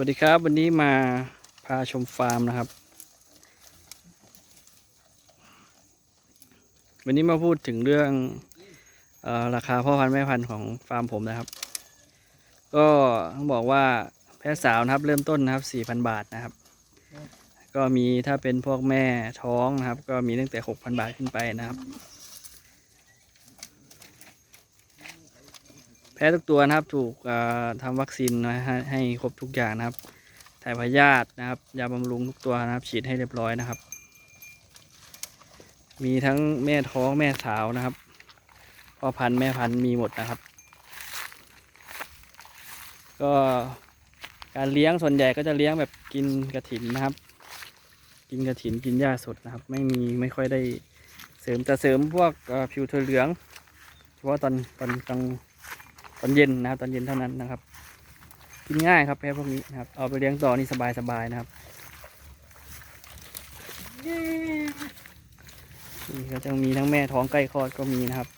วัสดีครับ วันนี้มาพาชมฟาร์มนะครับ วันนี้มาพูดถึงเรื่องออราคาพ่อพันธุ์แม่พันธุ์ของฟาร์มผมนะครับ ก็ต้องบอกว่าแพะสาวนะครับ เริ่มต้นนะครับ4,000บาทนะครับ ก็มีถ้าเป็นพวกแม่ท้องนะครับ ก็มีตั้งแต่6,000บาทขึ้นไปนะครับ แพ้ทุกตัวนะครับถูกเอ่อทำวัคซีนนะฮะให้ครบทุกอย่างนะครับถ่ายพยาธินะครับ ยาบำรุงทุกตัวนะครับ ฉีดให้เรียบร้อยนะครับ มีทั้งแม่ท้องแม่สาวนะครับพ่อพันธุ์แม่พันธุ์มีหมดนะครับ ก็การเลี้ยงส่วนใหญ่ก็จะเลี้ยงแบบกินกระถินนะครับ กินกระถินกินหญ้าสดนะครับ ไม่มีไม่ค่อยได้เสริมจะเสริมพวกผิวถั่วเหลืองเฉพาะตอนตอนกลาง อนเย็นนะครับ ตอนเย็นเท่านั้นนะครับ กินง่ายครับแพ้พวกนี้นะครับ เอาไปเลี้ยงต่อนี่สบายสบายๆนะครับนี่ก็จะมีทั้งแม่ท้องใกล้คลอดก็มีนะครับ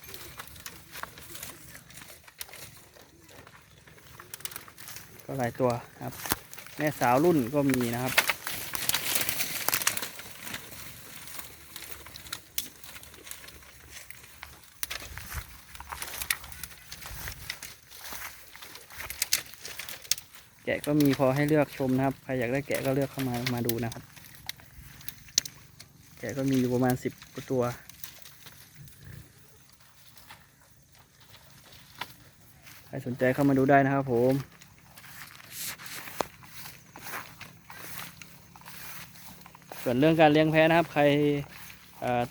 ก็หลายตัวครับ แม่สาวรุ่นก็มีนะครับ แกะก็มีพอให้เลือกชมนะครับ ใครอยากได้แกะก็เลือกเข้ามามาดูนะครับ แกะก็มีอยู่ประมาณสิบกว่าตัว ใครสนใจเข้ามาดูได้นะครับผมส่วนเรื่องการเลี้ยงแพะนะครับ ใคร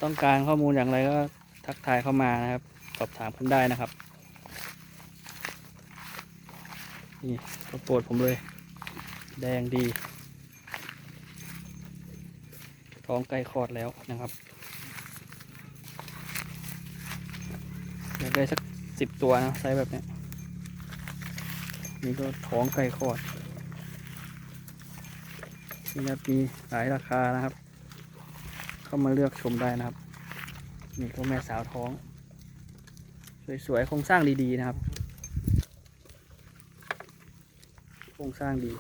ต้องการข้อมูลอย่างไรก็ทักทายเข้ามานะครับ สอบถามกันได้นะครับ นี่ตัวโปรดผมเลย แดงดี ท้องใกล้คลอดแล้วนะครับอยากได้สักสิบตัวนะไซส์แบบนี้นี่ก็ท้องใกล้คลอดนี่ครับมีหลายราคานะครับ เข้ามาเลือกชมได้นะครับนี่ก็แม่สาวท้อง สวยๆโครงสร้างดีๆนะครับ โครงสร้างดี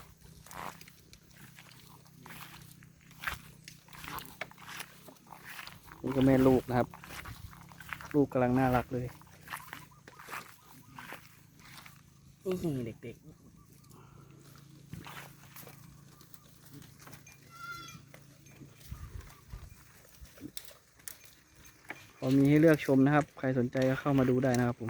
นี่ก็แม่ลูกนะครับ ลูกกำลังน่ารักเลยนี่เด็กๆพอมีให้เลือกชมนะครับ ใครสนใจก็เข้ามาดูได้นะครับผม